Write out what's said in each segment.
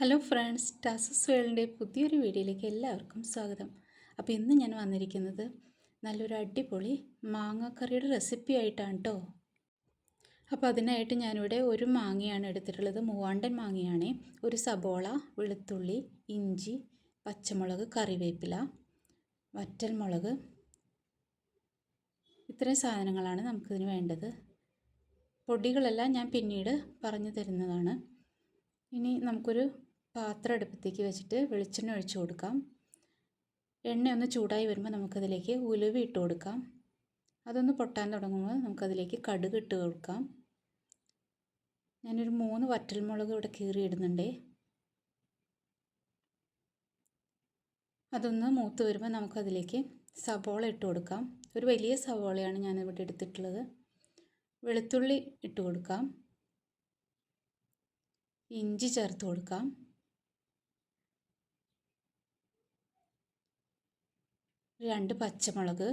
Hello friends tarsus വേൾഡിന്റെ പുതിയൊരു വീഡിയോയിലേക്ക് എല്ലാവർക്കും സ്വാഗതം. അപ്പോൾ ഇന്ന് ഞാൻ വന്നിരിക്കുന്നത് നല്ലൊരു അടിപൊളി മാങ്ങാക്കറിയുടെ റെസിപ്പി ആയിട്ടാണ് കേട്ടോ. അപ്പോൾ അതിനായിട്ട് ഞാനിവിടെ ഒരു മാങ്ങയാണ് എടുത്തിട്ടുള്ളത്. മൂവാണ്ടൻ മാങ്ങയാണ് ഒരു സബോള വെളുത്തുള്ളി ഇഞ്ചി പച്ചമുളക് കറിവേപ്പില വറ്റൽമുളക്. ഇത്രയും സാധനങ്ങളാണ് നമുക്കിതിന് വേണ്ടത്. പൊടികളെല്ലാം ഞാൻ പിന്നീട് പറഞ്ഞു തരുന്നതാണ്. ഇനി നമുക്കൊരു പാത്രം അടുപ്പത്തേക്ക് വെച്ചിട്ട് വെളിച്ചെണ്ണ ഒഴിച്ചു കൊടുക്കാം. എണ്ണ ഒന്ന് ചൂടായി വരുമ്പോൾ നമുക്കതിലേക്ക് ഉലുവ ഇട്ട് കൊടുക്കാം. അതൊന്ന് പൊട്ടാൻ തുടങ്ങുമ്പോൾ നമുക്കതിലേക്ക് കടുക് ഇട്ട് കൊടുക്കാം. ഞാനൊരു മൂന്ന് വറ്റൽമുളക് ഇവിടെ കീറി ഇടുന്നുണ്ടേ അതൊന്ന് മൂത്ത് വരുമ്പോൾ നമുക്കതിലേക്ക് സവോള ഇട്ട് കൊടുക്കാം. ഒരു വലിയ സവോളയാണ് ഞാനിവിടെ എടുത്തിട്ടുള്ളത്. വെളുത്തുള്ളി ഇട്ട് കൊടുക്കാം. ഇഞ്ചി ചേർത്ത് കൊടുക്കാം. രണ്ട് പച്ചമുളക്.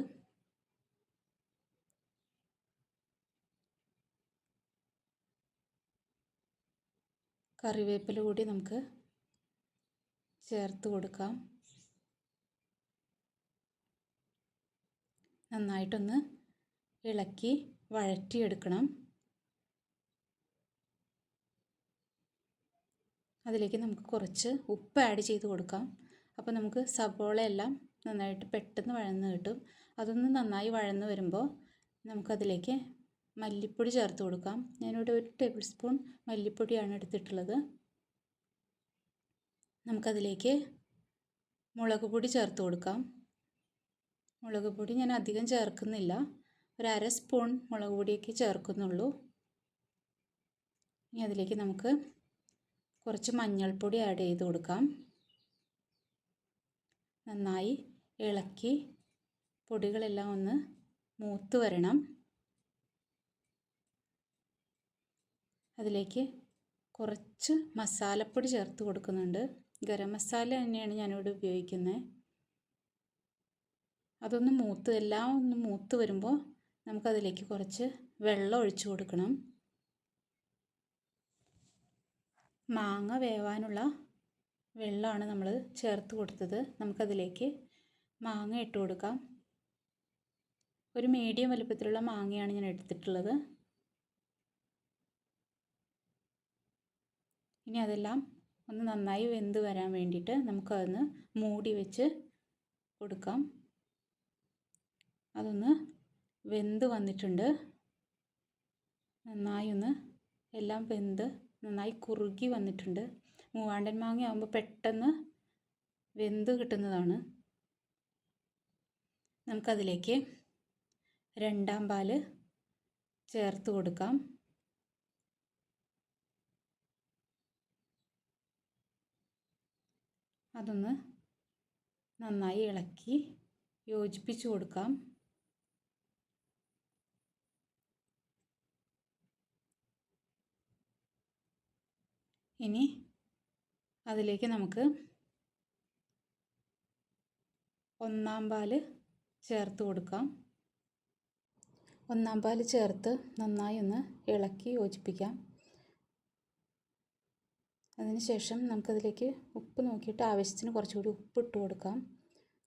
കറിവേപ്പില കൂടി നമുക്ക് ചേർത്ത് കൊടുക്കാം. നന്നായിട്ടൊന്ന് ഇളക്കി വഴറ്റിയെടുക്കണം. അതിലേക്ക് നമുക്ക് കുറച്ച് ഉപ്പ് ആഡ് ചെയ്ത് കൊടുക്കാം. അപ്പോൾ നമുക്ക് സബോളയെല്ലാം നന്നായിട്ട് പെട്ടെന്ന് വഴന്ന് കിട്ടും. അതൊന്ന് നന്നായി വഴന്ന് വരുമ്പോൾ നമുക്കതിലേക്ക് മല്ലിപ്പൊടി ചേർത്ത് കൊടുക്കാം. ഞാനിവിടെ ഒരു ടേബിൾ സ്പൂൺ മല്ലിപ്പൊടിയാണ് എടുത്തിട്ടുള്ളത്. നമുക്കതിലേക്ക് മുളക് പൊടി ചേർത്ത് കൊടുക്കാം. മുളക് പൊടി ഞാൻ അധികം ചേർക്കുന്നില്ല. ഒരു അര സ്പൂൺ മുളക് പൊടിയൊക്കെ ചേർക്കുന്നുള്ളൂ. ഇനി അതിലേക്ക് നമുക്ക് കുറച്ച് മഞ്ഞൾപ്പൊടി ആഡ് ചെയ്ത് കൊടുക്കാം. നന്നായി ഇളക്കി പൊടികളെല്ലാം ഒന്ന് മൂത്ത് വരണം. അതിലേക്ക് കുറച്ച് മസാലപ്പൊടി ചേർത്ത് കൊടുക്കുന്നുണ്ട്. ഗരം മസാല തന്നെയാണ് ഞാനിവിടെ ഉപയോഗിക്കുന്നത് അതൊന്ന് മൂത്ത് എല്ലാം ഒന്ന് മൂത്ത് വരുമ്പോൾ നമുക്കതിലേക്ക് കുറച്ച് വെള്ളം ഒഴിച്ചു കൊടുക്കണം. മാങ്ങ വേവാനുള്ള വെള്ളമാണ് നമ്മൾ ചേർത്ത് കൊടുത്തത്. നമുക്കതിലേക്ക് മാങ്ങ ഇട്ട് കൊടുക്കാം. ഒരു മീഡിയം വലുപ്പത്തിലുള്ള മാങ്ങയാണ് ഞാൻ എടുത്തിട്ടുള്ളത്. ഇനി അതെല്ലാം ഒന്ന് നന്നായി വെന്ത് വരാൻ വേണ്ടിയിട്ട് നമുക്കതൊന്ന് മൂടി വെച്ച് കൊടുക്കാം. അതൊന്ന് വെന്ത് വന്നിട്ടുണ്ട്. നന്നായി ഒന്ന് എല്ലാം വെന്ത് നന്നായി കുറുകി വന്നിട്ടുണ്ട്. മൂവാണ്ടൻ മാങ്ങ ആകുമ്പോൾ പെട്ടെന്ന് വെന്ത് കിട്ടുന്നതാണ്. നമുക്കതിലേക്ക് രണ്ടാം പാൽ ചേർത്ത് കൊടുക്കാം. അതൊന്ന് നന്നായി ഇളക്കി യോജിപ്പിച്ച് കൊടുക്കാം. ഇനി അതിലേക്ക് നമുക്ക് ഒന്നാം പാൽ ചേർത്ത് കൊടുക്കാം. ഒന്നാം പാൽ ചേർത്ത് നന്നായി ഒന്ന് ഇളക്കി യോജിപ്പിക്കാം. അതിനുശേഷം നമുക്കതിലേക്ക് ഉപ്പ് നോക്കിയിട്ട് ആവശ്യത്തിന് കുറച്ചുകൂടി ഉപ്പ് ഇട്ട് കൊടുക്കാം.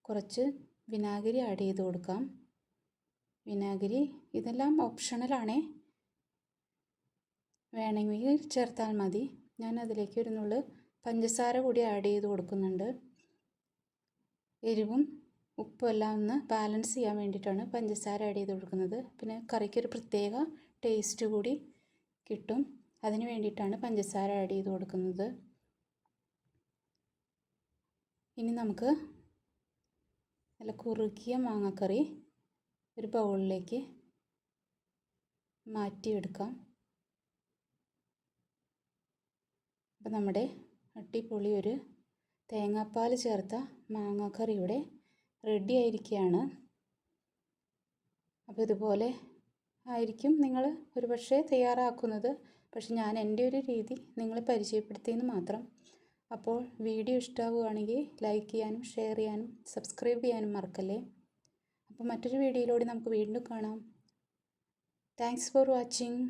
കുറച്ച് വിനാഗിരി ആഡ് ചെയ്ത് കൊടുക്കാം. വിനാഗിരി ഇതെല്ലാം ഓപ്ഷണലാണേ വേണമെങ്കിൽ ചേർത്താൽ മതി. ഞാൻ അതിലേക്ക് ഒരു നുള്ളു പഞ്ചസാര കൂടി ആഡ് ചെയ്ത് കൊടുക്കുന്നുണ്ട്. എരിവും ഉപ്പും എല്ലാം ഒന്ന് ബാലൻസ് ചെയ്യാൻ വേണ്ടിയിട്ടാണ് പഞ്ചസാര ആഡ് ചെയ്ത് കൊടുക്കുന്നത്. പിന്നെ കറിക്കൊരു പ്രത്യേക ടേസ്റ്റ് കൂടി കിട്ടും. അതിന് വേണ്ടിയിട്ടാണ് പഞ്ചസാര ആഡ് ചെയ്ത് കൊടുക്കുന്നത്. ഇനി നമുക്ക് നല്ല കുറുക്കിയ മാങ്ങക്കറി ഒരു ബൗളിലേക്ക് മാറ്റിയെടുക്കാം. അപ്പോൾ നമ്മുടെ അട്ടിപ്പൊളി ഒരു തേങ്ങാപ്പാൽ ചേർത്ത മാങ്ങാക്കറി ഇവിടെ റെഡി ആയിരിക്കുകയാണ് അപ്പോൾ ഇതുപോലെ ആയിരിക്കും നിങ്ങൾ ഒരുപക്ഷെ തയ്യാറാക്കുന്നത്. പക്ഷെ ഞാൻ എന്റെ ഒരു രീതി നിങ്ങളെ പരിചയപ്പെടുത്തിയെന്ന് മാത്രം. അപ്പോൾ വീഡിയോ ഇഷ്ടമാവുകയാണെങ്കിൽ ലൈക്ക് ചെയ്യാനും ഷെയർ ചെയ്യാനും സബ്സ്ക്രൈബ് ചെയ്യാനും മറക്കല്ലേ? അപ്പോൾ മറ്റൊരു വീഡിയോയിലൂടെ നമുക്ക് വീണ്ടും കാണാം. Thanks for watching.